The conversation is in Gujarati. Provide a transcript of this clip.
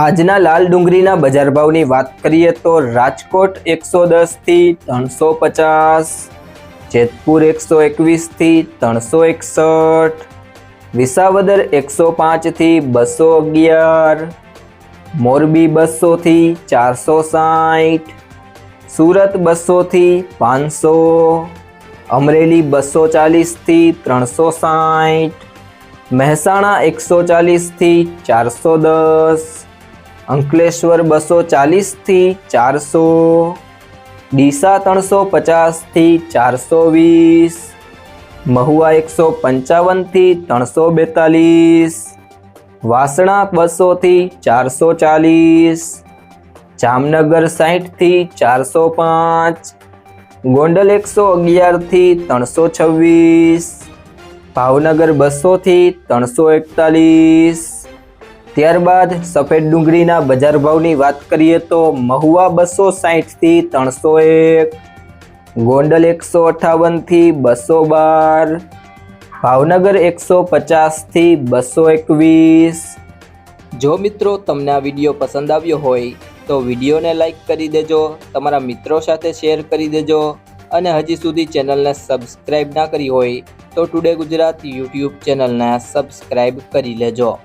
આજના લાલ ડુંગળીના બજાર ભાવની વાત કરીએ તો રાજકોટ એકસો દસથી ત્રણસો પચાસ, જેતપુર એકસો એકવીસથી ત્રણસો એકસઠ, વિસાવદર એકસો પાંચથી બસો અગિયાર, મોરબી બસોથી ચારસો સાઠ, સુરત બસોથી પાંચસો, અમરેલી બસો ચાલીસથી ત્રણસો સાઠ, મહેસાણા એકસો ચાલીસથી ચારસો દસ અંકલેશ્વર બસો ચાલીસથી ચારસો, ડીસા ત્રણસો પચાસથી ચારસો વીસ, મહુવા એકસો પંચાવનથી ત્રણસો બેતાલીસ, વાસણા બસોથી ચારસો ચાલીસ, જામનગર સાહીઠથી ચારસો પાંચ, ગોંડલ એકસો અગિયારથી ત્રણસો છવ્વીસ, ભાવનગર બસોથી ત્રણસો એકતાલીસ ત્યારબાદ સફેદ ડુંગળીના બજાર ભાવની વાત કરીએ તો મહુવા બસો સાહીઠથી ત્રણસો એક, ગોંડલ એકસો અઠાવનથી બસો બાર, ભાવનગર એકસો પચાસથી બસો એકવીસ. જો મિત્રો તમને આ વીડિયો પસંદ આવ્યો હોય તો વિડીયોને લાઈક કરી દેજો, તમારા મિત્રો સાથે શેર કરી દેજો અને હજી સુધી ચેનલને સબસ્ક્રાઈબ ના કરી હોય તો ટુડે ગુજરાત યુટ્યુબ ચેનલને સબસ્ક્રાઈબ કરી લેજો.